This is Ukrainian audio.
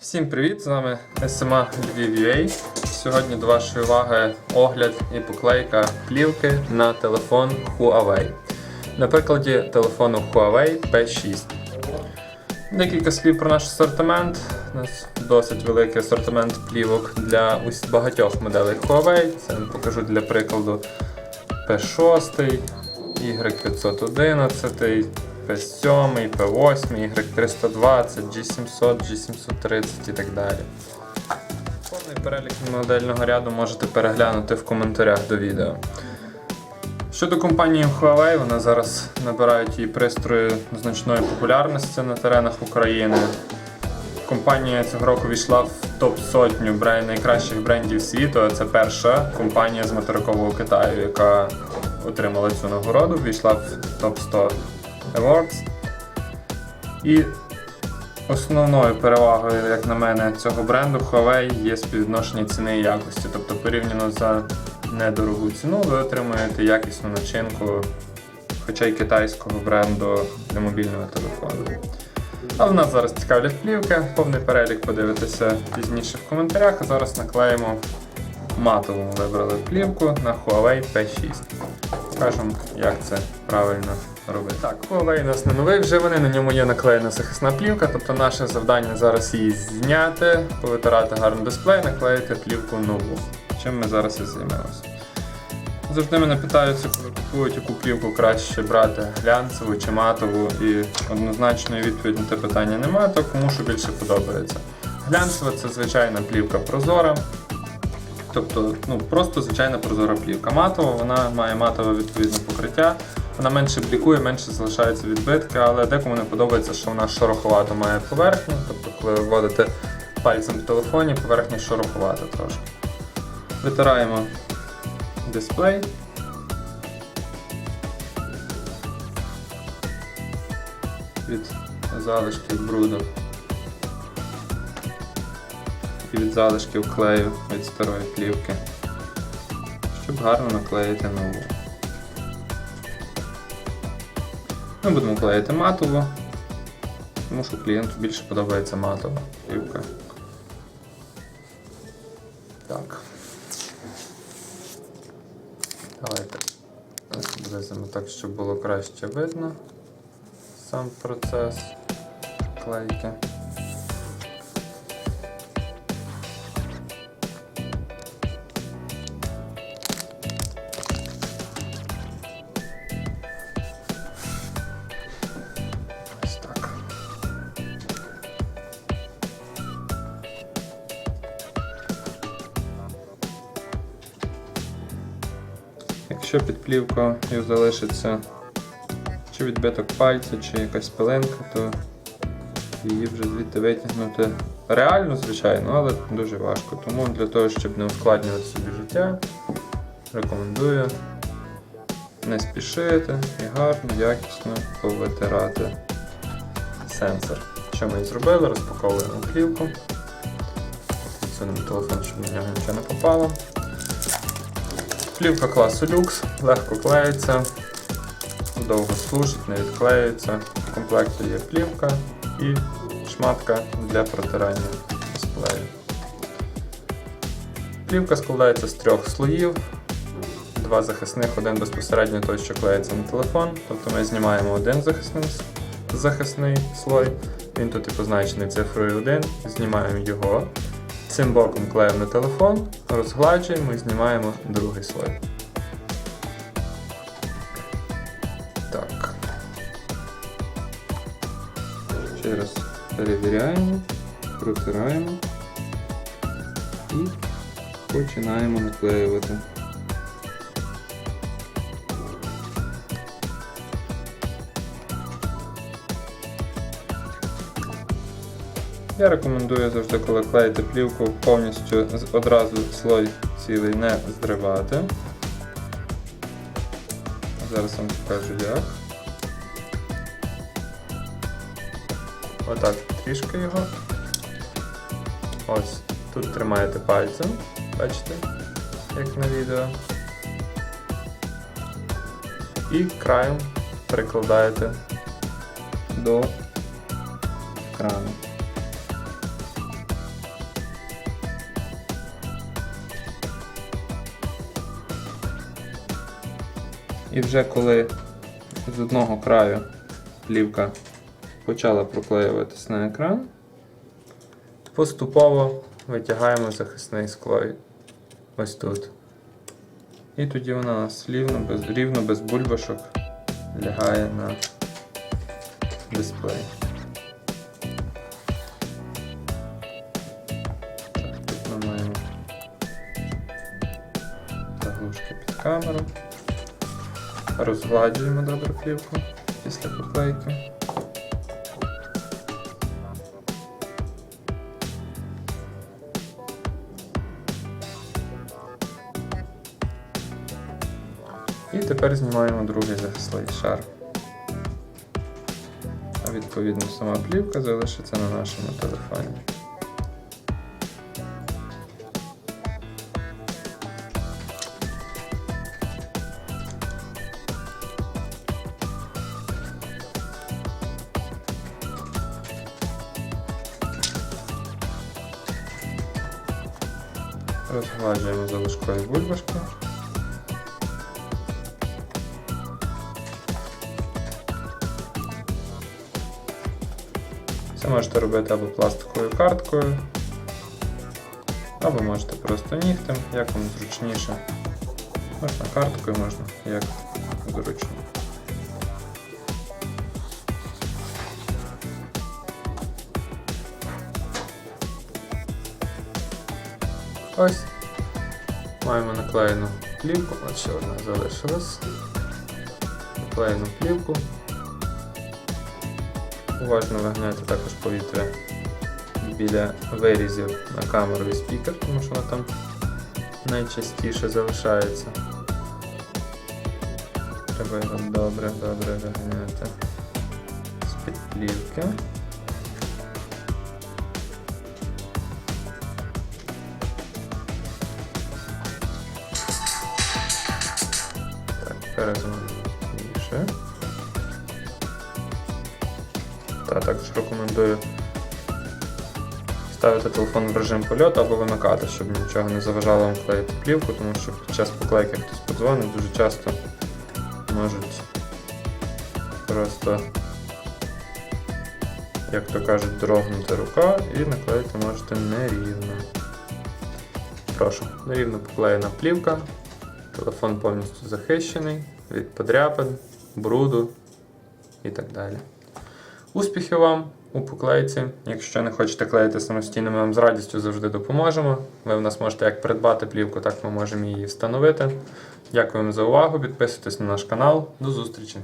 Всім привіт! З вами SMA Lviv.ua. Сьогодні до вашої уваги огляд і поклейка плівки на телефон Huawei. На прикладі телефону Huawei P6. Декілька слів про наш асортимент. У нас досить великий асортимент плівок для багатьох моделей Huawei. Це я покажу для прикладу P6, Y511, P7, P8, Y320, G700, G730 і так далі. Повний перелік модельного ряду можете переглянути в коментарях до відео. Щодо компанії Huawei, вони зараз набирають її пристрої значної популярності на теренах України. Компанія цього року війшла в топ-сотню найкращих брендів світу. Це перша компанія з материкового Китаю, яка отримала цю нагороду, війшла в топ-100 Awards. І основною перевагою, як на мене, цього бренду Huawei є співвідношення ціни і якості. Тобто порівняно за недорогу ціну ви отримуєте якісну начинку, хоча й китайського бренду для мобільного телефону. А в нас зараз цікавлять плівки, повний перелік подивитися пізніше в коментарях. А зараз наклеїмо матову вибрали плівку на Huawei P6. Покажемо, як це правильно робити. Так, Huawei у нас не новий вживаний, на ньому є наклеєна захисна плівка, тобто наше завдання зараз її зняти, повитирати гарно дисплей, наклеїти плівку нову. Чим ми зараз і займемося. Завжди мене питаються, коли купують яку плівку краще брати глянцеву чи матову, і однозначної відповіді на те питання немає, то кому що більше подобається. Глянцева це звичайна плівка прозора, тобто ну, просто звичайна прозора плівка. Матова, вона має матове відповідне покриття, вона менше блікує, менше залишаються відбитки, але декому не подобається, що вона шороховато має поверхню, тобто коли ви вводите пальцем в телефоні, поверхня шороховата трошки. Витираємо дисплей. Від залишків бруду і від залишків клею від старої плівки, щоб гарно наклеїти нову. Ми будемо клеїти матово, тому що клієнту більше подобається матова плівка. Так. Давайте приблизимо так, щоб було краще видно сам процес клейки. Якщо під плівкою залишиться чи відбиток пальця, чи якась пилинка, то її вже звідти витягнути реально, звичайно, але дуже важко. Тому для того, щоб не ускладнювати собі життя, рекомендую не спішити і гарно, якісно повитирати сенсор. Що ми і зробили, розпаковуємо плівку. Відсунемо телефон, щоб на нього нічого не попало. Плівка класу люкс, легко клеїться, довго служить, не відклеюється. В комплекті є плівка і шматка для протирання дисплею. Плівка складається з трьох слоїв, два захисних, один безпосередньо той, що клеїться на телефон. Тобто ми знімаємо один захисний, захисний слой, він тут і позначений цифрою 1, знімаємо його. Цим боком клеїмо на телефон, розгладжуємо і знімаємо другий слой. Так. Ще раз перевіряємо, протираємо і починаємо наклеювати. Я рекомендую завжди, коли клеїти плівку, повністю одразу слой цілий не зривати. Зараз вам покажу як. Отак, трішки його. Ось, тут тримаєте пальцем, бачите, як на відео. І краєм прикладаєте до крану. І вже коли з одного краю плівка почала проклеюватись на екран, поступово витягаємо захисний скло ось тут. І тоді вона у нас рівно без, рівно без бульбашок лягає на дисплей. Тут ми маємо заглушки під камеру. Розгладжуємо добре плівку після поклейки. І тепер знімаємо другий захисний шар. А відповідно сама плівка залишиться на нашому телефоні. Розгладжуємо залишкові бульбашки. Це можете робити або пластиковою карткою, або можете просто нігтем, як вам зручніше. Можна карткою, можна як зручно. Ось. Маємо наклеєну плівку, от ще одна залишилась. Наклеєну плівку. Уважно виганяйте також повітря біля вирізів на камеру і спікер, тому що воно там найчастіше залишається. Треба його добре, добре виганяти з-під плівки. Так, перезумно більше. Та також рекомендую ставити телефон в режим польоту або вимикати, щоб нічого не заважало вам клеїти плівку, тому що під час поклейки хтось подзвонить, дуже часто можуть просто, як то кажуть, дрогнути рука і наклеїти можете нерівно. Прошу, нерівно поклеєна плівка, телефон повністю захищений від подряпин, бруду і так далі. Успіхів вам у поклейці. Якщо не хочете клеїти самостійно, ми вам з радістю завжди допоможемо. Ви в нас можете як придбати плівку, так ми можемо її встановити. Дякуємо за увагу. Підписуйтесь на наш канал. До зустрічі!